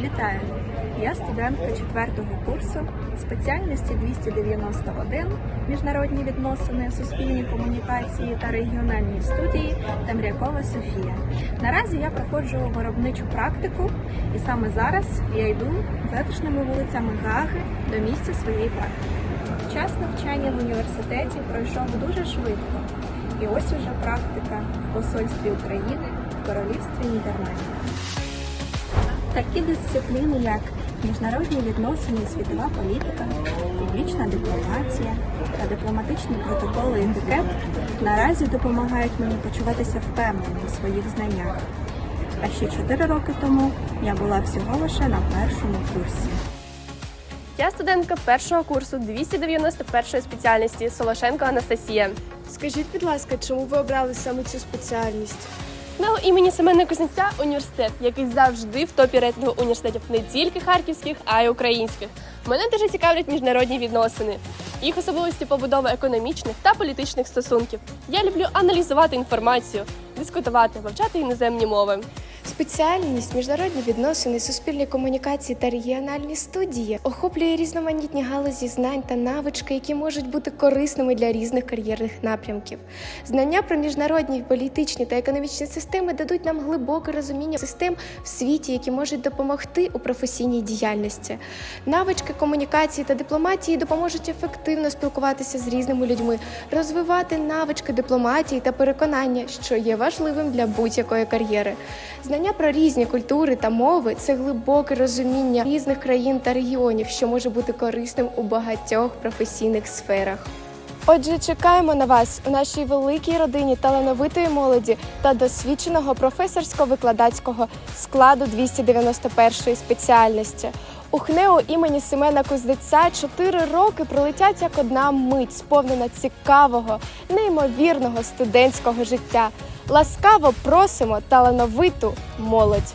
Вітаю! Я студентка четвертого курсу спеціальності 291 міжнародні відносини, суспільні комунікації та регіональні студії Темрякова Софія. Наразі я проходжу виробничу практику, і саме зараз я йду затишними вулицями Гаги до місця своєї практики. Час навчання в університеті пройшов дуже швидко, і ось уже практика в посольстві України в королівстві Нідерландів. Такі дисципліни, як міжнародні відносини, світова політика, публічна дипломатія та дипломатичні протоколи і етикет наразі допомагають мені почуватися впевнено у своїх знаннях. А ще 4 роки тому я була всього лише на першому курсі. Я студентка першого курсу 291 спеціальності Солошенко Анастасія. Скажіть, будь ласка, чому ви обрали саме цю спеціальність? МЕУ імені Семена Кузнеця університет, який завжди в топі рейтингу університетів не тільки харківських, а й українських. Мене дуже цікавлять міжнародні відносини, їх особливості побудови економічних та політичних стосунків. Я люблю аналізувати інформацію, дискутувати, вивчати іноземні мови. Спеціальність міжнародні відносини, суспільні комунікації та регіональні студії охоплює різноманітні галузі знань та навички, які можуть бути корисними для різних кар'єрних напрямків. Знання про міжнародні політичні та економічні системи дадуть нам глибоке розуміння систем в світі, які можуть допомогти у професійній діяльності. Навички комунікації та дипломатії допоможуть ефективно спілкуватися з різними людьми, розвивати навички дипломатії та переконання, що є важливим для будь-якої кар'єри. Знання про різні культури та мови це глибоке розуміння різних країн та регіонів, що може бути корисним у багатьох професійних сферах. Отже, чекаємо на вас у нашій великій родині талановитої молоді та досвідченого професорсько-викладацького складу 291 спеціальності. У ХНЕУ імені Семена Кузнеця чотири роки пролетять як одна мить, сповнена цікавого, неймовірного студентського життя. Ласкаво просимо талановиту молодь.